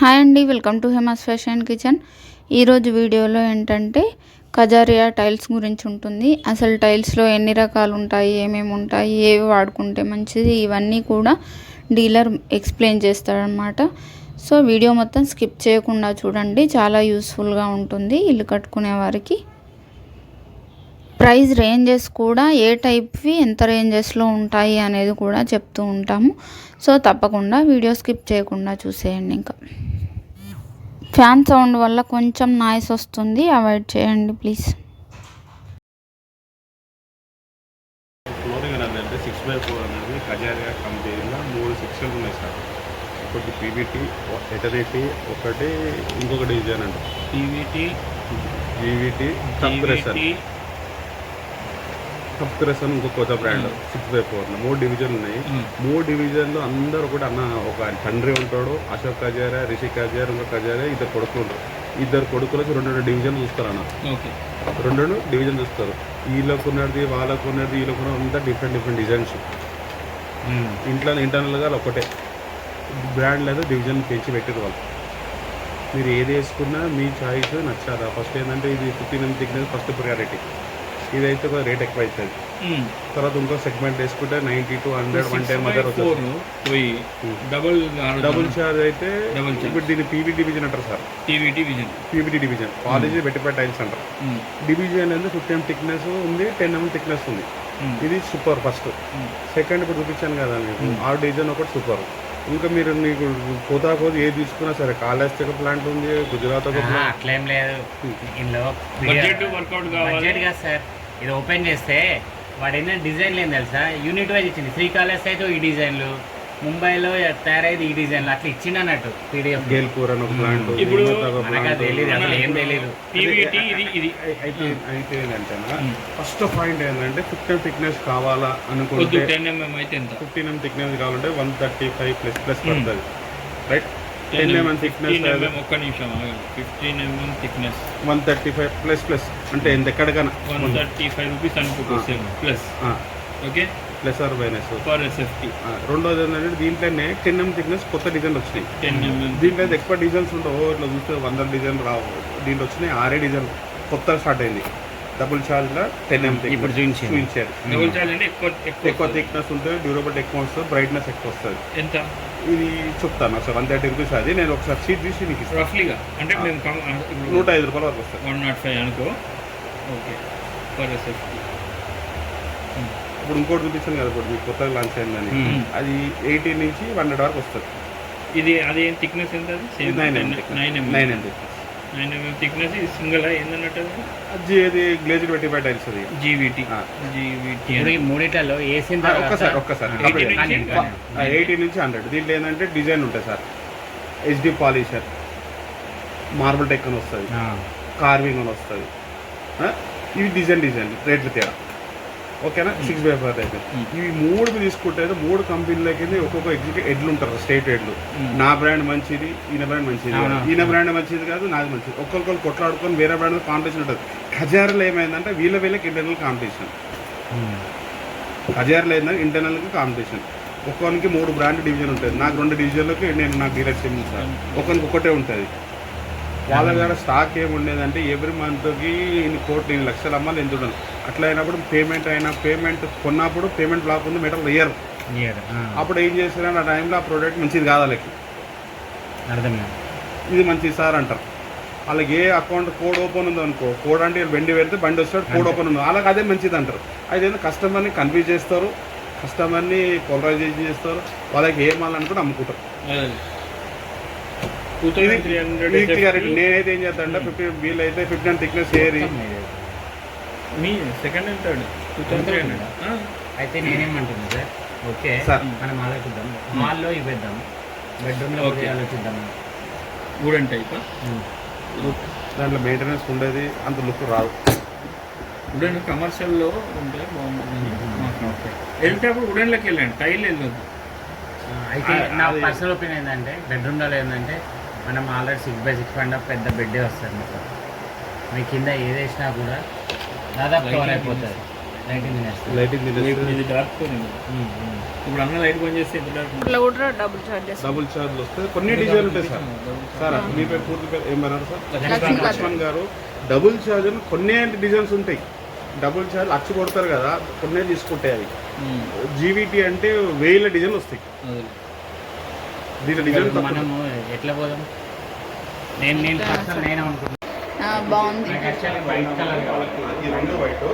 Hi అండి welcome to Hema's fashion kitchen. ఈరోజు వీడియోలో ఏంటంటే కజారియా టైల్స్ గురించి ఉంటుంది. అసలు టైల్స్లో ఎన్ని రకాలు ఉంటాయి ఏమేమి ఉంటాయి ఏవి వాడుకుంటే మంచిది ఇవన్నీ కూడా డీలర్ ఎక్స్ప్లెయిన్ చేస్తాడనమాట సో వీడియో మొత్తం స్కిప్ చేయకుండా చూడండి చాలా యూస్ఫుల్గా ఉంటుంది ఇల్లు కట్టుకునే వారికి. ప్రైస్ రేంజెస్ కూడా ఏ టైప్వి ఎంత రేంజెస్లో ఉంటాయి అనేది కూడా చెప్తూ ఉంటాము. సో తప్పకుండా వీడియో స్కిప్ చేయకుండా చూసేయండి ఇంకా. ఫ్యాన్ సౌండ్ వల్ల కొంచెం నాయిస్ వస్తుంది. అవాయిడ్ చేయండి ప్లీజ్. ఫ్లోరింగ్ అనేది అంటే సిక్స్ బై ఫోర్ అనేది కజారియా కంపెనీలో మూడు సెక్షన్లు ఉన్నాయి సార్. ఒకటి పీవీటీ ఎటరిటీ ఒకటి ఇంకొక డిజైన్ అండి పీవీటీ జీవీటీ సబ్క్రెసన్ సబ్క్రెసన్ ఇంకో కొత్త బ్రాండ్ సిక్స్ బై ఫోర్ మూడు డివిజన్లు ఉన్నాయి. మూడు డివిజన్లు అందరూ కూడా అన్న ఒక తండ్రి ఉంటాడు అశోక్ కజారియా రిషి కజారియా ఇంకో కజారియా ఇద్దరు కొడుకులు ఉంటారు. ఇద్దరు కొడుకులకి రెండు రెండు డివిజన్లు చూస్తారు అన్న రెండు రెండు డివిజన్ చూస్తారు. వీళ్ళకు ఉన్నది వాళ్ళకు ఉన్నది వీళ్ళకు ఉన్నది అంతా డిఫరెంట్ డిఫరెంట్ డిజైన్స్ ఇంట్లో ఇంటర్నల్గా ఒకటే. బ్రాండ్ లేదా డివిజన్ పెంచి పెట్టారు వాళ్ళు. మీరు ఏది వేసుకున్నా మీ చాయిస్ నచ్చారా? ఫస్ట్ ఏంటంటే ఇది fifteen M thickness first priority ఇదైతే కొంచెం రేట్ ఎక్కువ అవుతుంది తర్వాత ఇంకో సెగ్మెంట్ వేసుకుంటే ninety to hundred one time మధ్య ఫోర్ పోయి డబుల్ డబుల్ చార్జ్ అయితే. ఇప్పుడు దీన్ని పీవీ డివిజన్ అంటారు sir. TVT vision PVT division college పెట్టిపోయి టైల్స్ అంటారు. డివిజన్ అనేది ఫిఫ్టీ ఎం థిక్నెస్ ఉంది టెన్ ఎం థిక్నెస్ ఉంది. ఇది సూపర్ ఫస్ట్ సెకండ్ ఇప్పుడు చూపించాను కదా మీకు. ఆ డిజైన్ ఒకటి సూపర్ ఇంకా మీరు నీకు పోతా పోతే ఏది తీసుకున్నా సరే కాళహస్తి ఒక ప్లాంట్ ఉంది గుజరాత్ ఒక అట్లేం లేదు. ఇందులో బడ్జెట్ వర్కౌట్ కావాలి. సార్. ఇది ఓపెన్ చేస్తే వాడు ఎన్నో డిజైన్లు ఏం తెలుసా? యూనిట్ వైజ్ ఇచ్చింది. శ్రీకాళహస్తి అయితే ఈ డిజైన్లు ముంబైలో తయారైంది ఈ డిజైన్లు అట్లా ఇచ్చింది అన్నట్టు పీడిఎఫ్. గేల్పూర్ అని ఒక ప్లాంట్ ఇప్పుడు మనకు తెలియదు అసలు ఏం తెలియదు పీవీటీ ఇది ఇది అయితే అయితే ఏంటంటే ఫస్ట్ పాయింట్ ఏంటంటే ఫిఫ్టీన్ థిక్నెస్ కావాలా అనుకుంటే ఎంఎం ఫిఫ్టీన్ ఎం థిక్నెస్ కావాలంటే one thirty five plus plus పడుతుంది. Right? Ten MM thickness MM ఒక్క నిమిషం fifteen MM thickness one thirty five plus plus అంటే ఎంత ఎక్కడికైనా వన్ థర్టీ ఫైవ్ రూపీస్ అనుకోవచ్చు plus okay plus or minus for SFT రెండోది ఏంటంటే దీంట్లోనే టెన్ ఎం థిక్నెస్ కొత్త డిజైన్లు వచ్చినాయి. టెన్ ఎంఎం దీంట్లో అయితే ఎక్కువ డిజైన్స్ ఉండవు. ఇట్లా చూస్తే వందల డిజైన్ రావు. దీంట్లో వచ్చినాయి ఆరే డిజైన్ కొత్త స్టార్ట్ అయింది. డబుల్ చార్జ్లో టెన్ ఎం ఇప్పుడు. చూపించారు డబుల్ అంటే ఎక్కువ ఎక్కువ థిక్నెస్ ఉంటుంది డ్యూరబిలిటీ ఎక్కువ వస్తుంది బ్రైట్నెస్ ఎక్కువ వస్తుంది. ఎంత? ఇది చెప్తాను అసలు వన్ థర్టీ రూపీస్ అది. నేను ఒకసారి షీట్ తీసి నీకు ఇస్తాను రఫ్లీగా అంటే ఇప్పుడు నూట ఐదు రూపాయల వరకు వస్తుంది వన్ నాట్ ఫైవ్ అనుకో. ఓకే. ఫర్ ఇప్పుడు ఇంకోటి చూపించాను కదా ఇప్పుడు మీకు కొత్తగా లాంచ్ అయిందని. అది ఎయిటీన్ నుంచి వన్ హండ్రెడ్ వరకు వస్తుంది. ఇది అది థిక్నెస్ ఎంత అది? Nine nine nine M MM thickness single ఏందన్నట్టు అది? అది గ్లేజ్డ్ పెట్టి బయట అది. జీవిటీ. జీవిటీ ఈ మూడిట్లలో వేసిన ఒక్కసారి ఒక్కసారి. ఎయిటీ నుంచి హండ్రెడ్. దీంట్లో ఏంటంటే డిజైన్ ఉంటుంది sir. HD polisher. Marble tech అని వస్తుంది. ఆ, కార్వింగ్ అని వస్తుంది. ఆ, ఇవి డిజైన్ డిజైన్. రేట్లు తేడా ఓకేనా? సిక్స్ బై ఫైవ్ అయితే Hmm. ఇవి మూడు తీసుకుంటే అయితే మూడు కంపెనీలకి ఒక్కొక్క ఎగ్జిక్యూటివ్ ఎడ్లు ఉంటారు స్టేట్ ఎడ్లు Hmm. నా బ్రాండ్ మంచిది ఈయన బ్రాండ్ మంచిది. ఈయన బ్రాండ్ మంచిది కాదు నాది మంచిది. ఒక్కొక్కరు కొట్లాడుకొని వేరే బ్రాండ్ కాంపిటీషన్ ఉంటుంది. ఖజారులో ఏమైందంటే వీళ్ళ వీళ్ళకి ఇంటర్నల్ కాంపిటీషన్. ఖజారులో ఏంటంటే ఇంటర్నల్కి కాంపిటీషన్ ఒక్కొనికి మూడు బ్రాండ్ డివిజన్ ఉంటుంది. నాకు రెండు డివిజన్లకి నేను నాకు డీలర్షిప్ సార్. ఒక్కొనికి ఒకటే ఉంటుంది. వాళ్ళ దగ్గర స్టాక్ ఏమి ఉండేదంటే ఎవ్రీ మంత్కి ఇన్ని కోట్లు ఇన్ని లక్షలు అమ్మాలి ఎంత ఉండదు అట్లా అయినప్పుడు పేమెంట్ అయినా పేమెంట్ కొన్నప్పుడు పేమెంట్ బ్లాక్ ఉంది మెటల్ ఇయర్ అప్పుడు ఏం చేస్తారంటే ఆ టైంలో ఆ ప్రోడక్ట్ మంచిది కాదు వాళ్ళకి? అర్థమైంది. ఇది మంచిది సార్ అంటారు. వాళ్ళకి ఏ అకౌంట్ కోడ్ ఓపెన్ ఉందో అనుకో కోడ్ అంటే బండి పెడితే బండి వస్తాడు కోడ్ ఓపెన్ ఉంది. వాళ్ళకి అదే మంచిది అంటారు. అయితే కస్టమర్ని కన్ఫ్యూజ్ చేస్తారు కస్టమర్ని పోలరైజేషన్ చేస్తారు వాళ్ళకి ఏ మాల్ అనుకుంటే అమ్ముకుంటారు. టూ థౌసండ్ త్రీ హండ్రెడ్ నేనైతే ఏం చేస్తాను అంటే ఫిఫ్టీ వీళ్ళైతే ఫిఫ్టీన్ థిక్నెస్ ఏరి మీ second and third two thousand three hundred అయితే నేనేమంటున్నా సార్? ఓకే. సార్. మనం ఆలోచిద్దాం. హాల్లో ఇవ్వేద్దాం. బెడ్రూమ్లో. కూడా ఆలోచిద్దాం. Wooden type. దాంట్లో మెయింటెనెన్స్ ఉండేది అంత లుక్ రాదు. వుడెన్ కమర్షియల్లో ఉంటే బాగుంటుంది. ఓకే వెళ్ళేటప్పుడు వుడెన్లోకి వెళ్ళండి. టైల్ వెళ్ళొద్దు. ఆ, అయితే నా పర్సనల్ ఒపీనియన్ ఏంటంటే బెడ్రూమ్లో ఏంటంటే మనం already six by six point పెద్ద బెడ్డే వస్తుంది మీకు. మీ కింద ఏది వేసినా కూడా దాదాపు కవర్ అయిపోతుంది లైటింగ్ తినేస్తుంది లైటింగ్ ఇది డార్క్ ఇప్పుడు అన్న లైట్ బంద్ చేస్తే డబుల్ చార్జెస్ డబుల్ చార్జ్లు వస్తే కొన్ని డిజైన్ ఉంటాయి సార్. సార్ మీ పేరు పూర్తి పేరు ఏమన్నారు సార్. లక్ష్మణ్ గారు. డబుల్ చార్జ్ కొన్ని డిజైన్స్ ఉంటాయి. డబుల్ చార్జ్ అచ్చు కొడతారు కదా కొన్ని తీసుకుంటాయి అవి జీవిటీ అంటే వేల డిజైన్ వస్తాయి. దీని డిజైన్ మనము ఎట్లా పోదాం? నేను నేను పర్సనల్ నేను అనుకుంటున్నాను బాగుంది. నాకు యాక్చువల్లీ వైట్ కలర్ కావాలి. ఈ రెండు వైట్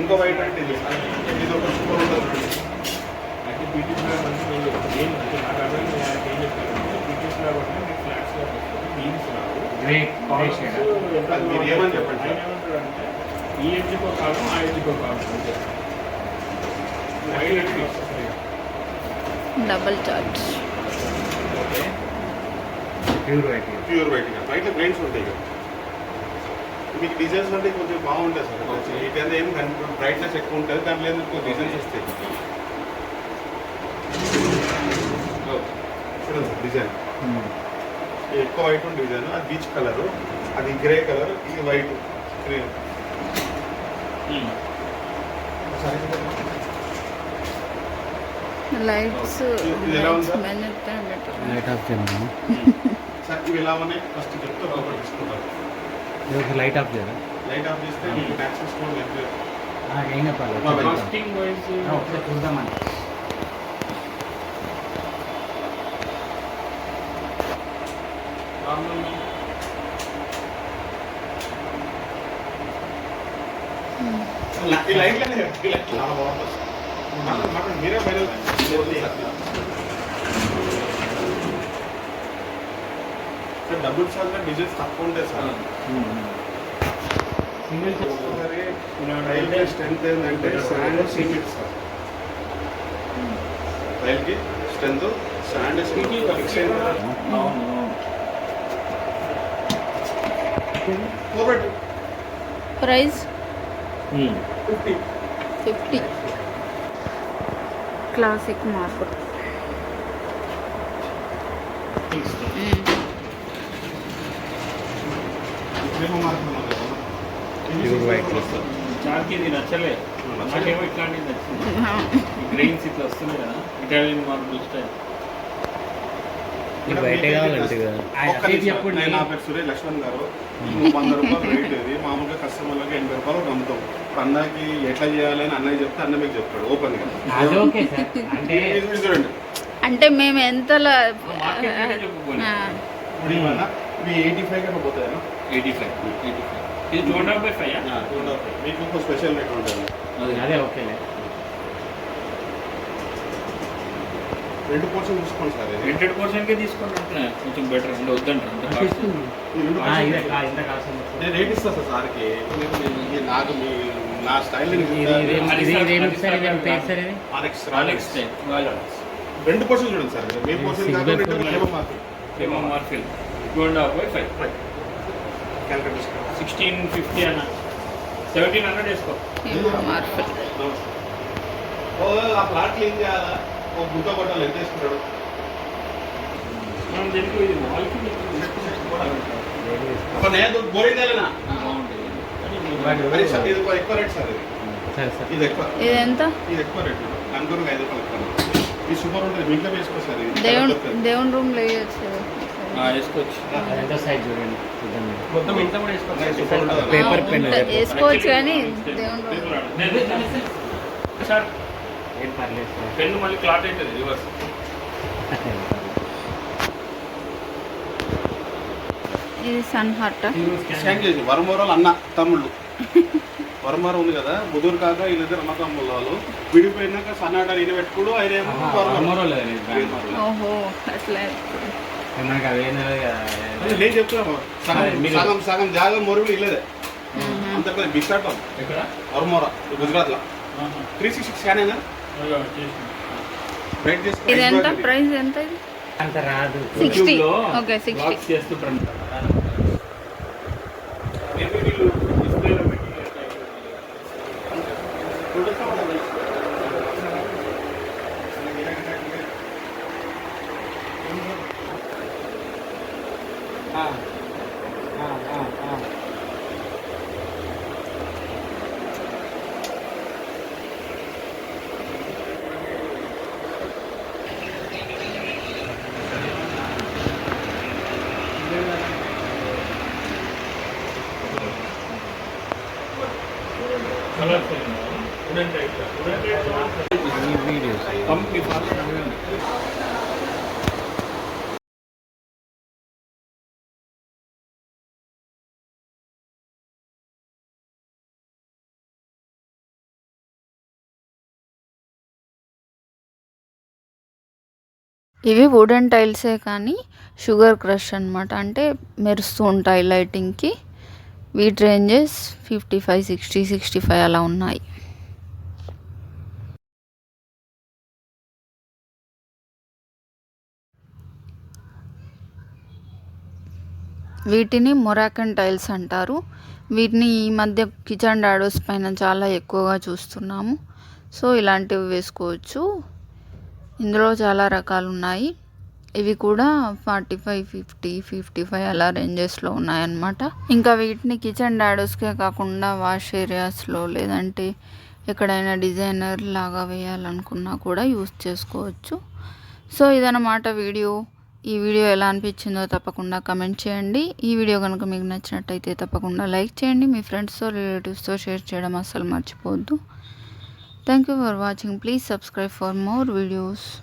ఇంకో వైట్ అంటే ఇది. ఇది ఒక సూపర్ ఉంటుంది. అయితే బీటీ ఫ్లాట్ అంటే ఏం నాకు అర్థం ఏం అంటే మీకు బీన్స్ గ్రే మీరు ఏమని చెప్పండి? ఏమంటాడంటే ఈ ఎడ్జ్కి కాలం ఆ ఎడ్జ్కి కాలం white double charge pure white pure white white grains ఉంటాయి. మీకు డిజైన్స్ అంటే కొంచెం బాగుంటాయి సార్. ఇటంతా ఏం బ్రైట్నెస్ ఎక్కువ ఉంటుంది. దాంట్లో కొంచెం డిజైన్స్ వస్తాయి? చూడండి సార్ డిజైన్. ఎక్కువ వైట్ ఉంది డిజైన్. అది బీచ్ కలర్ అది గ్రే కలర్ ఇది white green lights light off చేయమను సార్ ఇవి ఎలా ఉన్నాయి? ఫస్ట్ చెప్తే ఒకటి తీసుకుంటారు లైట్ ఆఫ్ చేయరా? లైట్ ఆఫ్ చేస్తే మీకు మ్యాక్సిమం స్కోర్ లేదు ఏం మా చెప్పాలి కాస్టింగ్ వైజ్ ఒకసారి నార్మల్ ఈ లైట్లనే మీరే బయట సార్ డబుల్ చార్జ్ డిజైన్స్ తక్కువ ఉంటాయి సార్ సింగిల్ ఒకసారి రైల్కి స్ట్రెంత్ ఏంటంటే శాండ్ సిమెంట్ సార్ రైల్కి strength sand fix కోబెట్ price? Fifty fifty. Classic marble. చార్కి ఇది నచ్చలే. నాకేమో నచ్చింది. గ్రెయిన్స్ ఇట్లా వస్తున్నాయి కదా. ఇటాలియన్ మార్బుల్ స్టైల్ నీకు బయటే కావాలంటే కదా. ఒక్క అది నిమిషం. చెప్పండి. నేను నా పేరు లక్ష్మణ్ గారు. నువ్వు వంద రూపాయలు రేట్ ఇది. మామూలుగా కస్టమర్లకి ఎనభై రూపాయలు అమ్ముతాం ఇప్పుడు అన్నకి ఎట్లా చేయాలి అని అన్నయ్య చెప్తే అన్న మీకు చెప్తాడు. ఓపెన్గా. చూడండి. అంటే మేము ఆ, ఇప్పుడు ఇవన్న ఇవి ఎయిటీ ఫైవ్గా పోతాయి ఎయిటీ ఫైవ్ ఎయిటీ ఫైవ్ ఇది టూ హండ్రెడ్ బై ఫైవ్ మీకు ఇంకో స్పెషల్ రేట్ ఉంటుంది. అదే ఓకేలే రెండు పోర్షన్ చూసుకోండి సార్. ఇది రెంటెడ్ పర్సెంట్కే తీసుకోండి. అంటున్నా కొంచెం బెటర్ అంటే వద్దంటారు నేను రేట్ ఇస్తాను సార్ సార్కి. మీకు నాకు మీ నా స్టైల్ రెండు పోర్షన్ చూడండి సార్. మీ పోర్షన్ మాకు two and half five sixteen fifty అన్న. సెవెంటీన్ హండ్రెడ్ వేసుకో. ఆ ప్లాట్ క్లీన్ చేయాలా? ఓ గుంత కొట్టాలి ఎంత వేసుకుంటాడు? మనం దీనికి ఇది ఒక ఒక ఎక్కువ రేట్ సార్ ఇది. సరే సార్. ఇది ఎక్కువ. ఇది ఎంత? ఇది ఎక్కువ రేట్. నలుగురు ఐదు రూపాయలు ఎక్కువ. ఈ సూపర్ ఉంటుంది. సార్ దేవుని దొరకదు. దేవుని రూమ్లో వేయచ్చు వేసుకోవచ్చు. ఎంత సైజ్ చూడండి. మొత్తం ఇంత కూడా వేసుకోవచ్చు ఉంట- రేపు. వేసుకోవచ్చు కానీ దేవుని రూమ్ సార్ ఏం పర్లేదు సార్. పెన్ను మళ్ళీ క్లాట్ అవుతుంది రివర్స్. ఇది సన్ హార్ట్? స్కాన్ చేసి వరమూరలు అన్న తమ్ముళ్ళు. వరమూర ఉంది కదా బుధూరు కాక వీళ్ళిద్దరు అన్న తమ్ముళ్ళు వాళ్ళు విడిపోయినాక సన్నాడ ఈయన పెట్టుకోడు ఆయన. ఓహో అట్లా. మనకి అదేం తెలియదు కదా. నేను చెప్తున్నా సగం సగం సగం జాగం మొరుగులు ఇల్లదే. అంత పెద్ద విశాఖం ఎక్కడ? వరమూర గుజరాత్లో. త్రీ సిక్స్టీ స్కాన్ అయినా రైట్ చేసి ఇది ఎంత? ప్రైస్ ఎంత ఇది? అంత రాదు. సిక్స్టీ. Okay sixty. బ్లాగ్స్ 아, 아, 아, 아. 오렌지 오렌지 밤비 밤비 ఇవి వుడెన్ టైల్సే కానీ షుగర్ క్రష్ అనమాట అంటే మెరుస్తూ ఉంటాయి లైటింగ్కి వీటి ranges fifty five sixty sixty five అలా ఉన్నాయి. వీటిని మొరాకన్ టైల్స్ అంటారు. వీటిని ఈ మధ్య కిచెన్ డాడోస్ పైన చాలా ఎక్కువగా చూస్తున్నాము. సో ఇలాంటివి వేసుకోవచ్చు. ఇందులో చాలా రకాలు ఉన్నాయి ఇవి కూడా forty five fifty fifty five అలా రేంజెస్లో ఉన్నాయన్నమాట. ఇంకా వీటిని కిచెన్ డాడోస్కే కాకుండా వాష్ ఏరియాస్లో లేదంటే ఎక్కడైనా డిజైనర్ లాగా వేయాలనుకున్నా కూడా యూస్ చేసుకోవచ్చు. సో ఇదన్నమాట వీడియో. ఈ వీడియో ఎలా అనిపించిందో తప్పకుండా కమెంట్ చేయండి. ఈ వీడియో కనుక మీకు నచ్చినట్టయితే తప్పకుండా లైక్ చేయండి. మీ ఫ్రెండ్స్తో రిలేటివ్స్తో షేర్ చేయడం అస్సలు మర్చిపోవద్దు. Thank you for watching. Please subscribe for more videos.